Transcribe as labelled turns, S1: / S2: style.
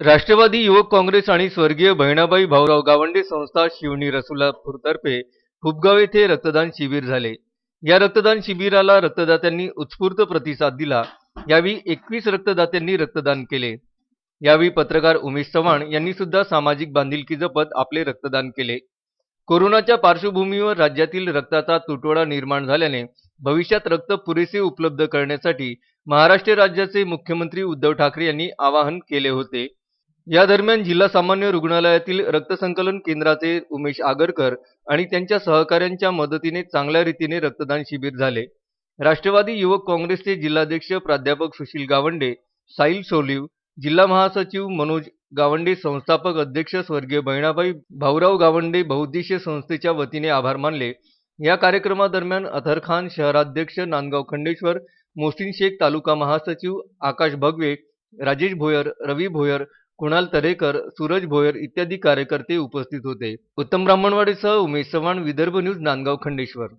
S1: राष्ट्रवादी युवक काँग्रेस आणि स्वर्गीय बहिणाबाई भाऊराव गावंडे संस्था शिवणी रसुलापूरतर्फे फुपगाव येथे रक्तदान शिबिर झाले. या रक्तदान शिबिराला रक्तदात्यांनी उत्स्फूर्त प्रतिसाद दिला. यावेळी एकवीस रक्तदात्यांनी रक्तदान केले. यावेळी पत्रकार उमेश चव्हाण यांनी सुद्धा सामाजिक बांधिलकी जपत आपले रक्तदान केले. कोरोनाच्या पार्श्वभूमीवर राज्यातील रक्ताचा तुटवडा निर्माण झाल्याने भविष्यात रक्त पुरेसे उपलब्ध करण्यासाठी महाराष्ट्र राज्याचे मुख्यमंत्री उद्धव ठाकरे यांनी आवाहन केले होते. या दरम्यान जिल्हा सामान्य रुग्णालयातील रक्तसंकलन केंद्राचे उमेश आगरकर आणि त्यांच्या सहकाऱ्यांच्या मदतीने चांगल्या रीतीने रक्तदान शिबिर झाले. राष्ट्रवादी युवक काँग्रेसचे जिल्हाध्यक्ष प्राध्यापक सुशील गावंडे साईल सोलिव जिल्हा महासचिव मनोज गावंडे संस्थापक अध्यक्ष स्वर्गीय बहिणाबाई भाऊराव गावंडे बहुद्देशीय संस्थेच्या वतीने आभार मानले. या कार्यक्रमादरम्यान अथरखान शहराध्यक्ष नांदगाव खंडेश्वर मोहसिन शेख तालुका महासचिव आकाश भगवे राजेश भोयर रवी भोयर कुणाल तरेकर सूरज भोयर इत्यादी कार्यकर्ते उपस्थित होते. उत्तम ब्राह्मणवाडीसह उमेश चव्हाण विदर्भ न्यूज नांदगाव खंडेश्वर.